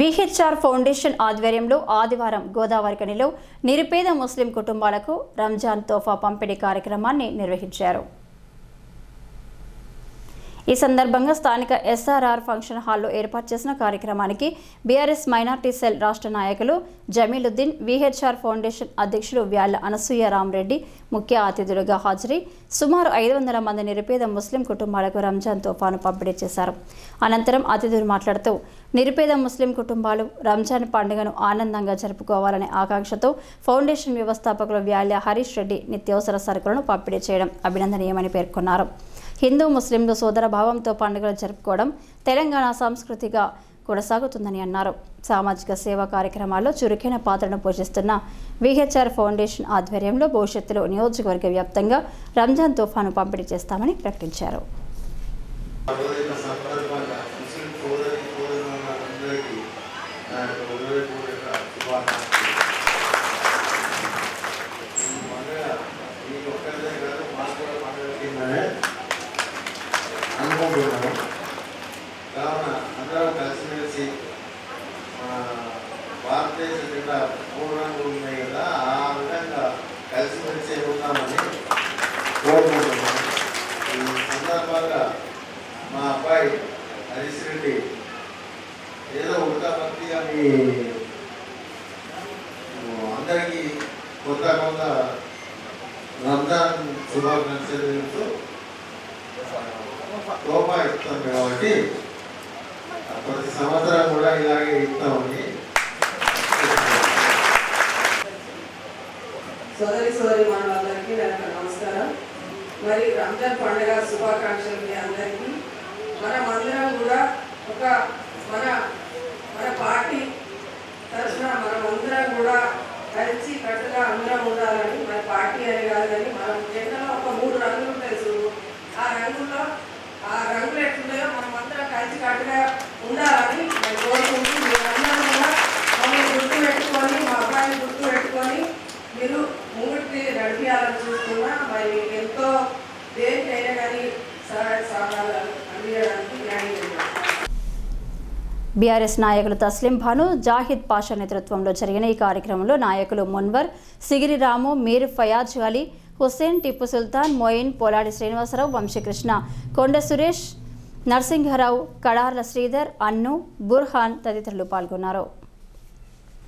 VHR foundation ఆధ్వర్యంలో ఆదివారం గోదావరికనిలో నిరుపేద ముస్లిం కుటుంబాలకు రంజాన్ తోఫా పంపిణీ కార్యక్రమాన్ని నిర్వహించారు. ఈ సందర్భంగా స్థానిక ఎస్ఆర్ఆర్ ఫంక్షన్ హాల్లో ఏర్పాటు చేసిన కార్యక్రమానికి బీఆర్ఎస్ మైనార్టీ సెల్ రాష్ట్ర నాయకులు జమీలుద్దీన్ విహెచ్ఆర్ ఫౌండేషన్ అధ్యక్షులు వ్యాళ్ళ అనసూయ రామరెడ్డి ముఖ్య అతిథులుగా హాజరై సుమారు ఐదు వందల మంది నిరుపేద ముస్లిం కుటుంబాలకు రంజాన్ తుఫాను పంపిణీ చేశారు. అనంతరం అతిథులు మాట్లాడుతూ నిరుపేద ముస్లిం కుటుంబాలు రంజాన్ పండుగను ఆనందంగా జరుపుకోవాలనే ఆకాంక్షతో ఫౌండేషన్ వ్యవస్థాపకులు వ్యాళ్య హరీష్ రెడ్డి నిత్యావసర సరుకులను పంపిణీ చేయడం అభినందనీయమని పేర్కొన్నారు. హిందూ ముస్లింలు సోదర భావంతో పండుగలు జరుపుకోవడం తెలంగాణ సంస్కృతిగా కొనసాగుతుందని అన్నారు. సామాజిక సేవా కార్యక్రమాల్లో చురుకైన పాత్రను పోషిస్తున్న విహెచ్ఆర్ ఫౌండేషన్ ఆధ్వర్యంలో భవిష్యత్తులో నియోజకవర్గ వ్యాప్తంగా రంజాన్ తుఫాను పంపిణీ చేస్తామని ప్రకటించారు. ముస్లిం సోదరి సోదరులందరికీ నా యొక్క హృదయపూర్వక శుభాకాంక్షలు ఈ పండుగ మీ ఒక్కరిదే కాదు మాకు కూడా పండుగ కిందనే ఉన్నాము కావున అందరం కలిసిమెలిసి మన భారతదేశ జెండా మూడు ఉన్నాయి కదా ఆ విధంగా కలిసిమెలిసి ఉన్నామని కోరుకుంటున్నాము ఈ సందర్భంగా మా అబ్బాయి హరీష్ రెడ్డి ఏదో ఉడతా భక్తిగా మీ అందరికీ కొంత కొంత రంజాన్ శుభాకాంక్షలు తెలుపుతూ ఇస్తాం కాబట్టి ప్రతి సంవత్సరం కూడా ఇలాగే ఇస్తామని సోదరి సోదరి మనలందరికీ నా నమస్కారం. మరి రంజాన్ పండుగ శుభాకాంక్షలు మీ అందరికీ. మనం అందరం కూడా ఒక మన మన పార్టీ తరఫున మనం అందరం కూడా కలిసి కట్టుగా అందరం ఉండాలని మన పార్టీ అని కాదు కానీ మనం జెండాలో ఒక మూడు రంగులు ఉంటాయి చూడు ఆ రంగుల్లో ఆ రంగులు ఎట్లున్నాయో మనం అందరం కలిసి కట్టుగా ఉండాలని నేను కోరుకుంటూ మీరందరూ కూడా మమ్మల్ని గుర్తు పెట్టుకొని మా అబ్బాయిని గుర్తు పెట్టుకొని మీరు ముంగిటి నడిపించాలని చూస్తున్నా. మరి మీకు ఎంతో దేనికైనా కానీ సహాయ సహకారాలు అందించడానికి న్యాయం బీఆర్ఎస్ నాయకులు తస్లిం భాను జాహిద్ పాషా నేతృత్వంలో జరిగిన ఈ కార్యక్రమంలో నాయకులు మున్వర్ సిగిరిరాము మీర్ ఫయాజ్ అలీ హుస్సేన్ టిప్పు సుల్తాన్ మోయిన్ పోలాడి శ్రీనివాసరావు వంశీకృష్ణ కొండ సురేష్ నరసింహరావు కడార్ల శ్రీధర్ అన్ను బుర్హాన్ తదితరులు పాల్గొన్నారు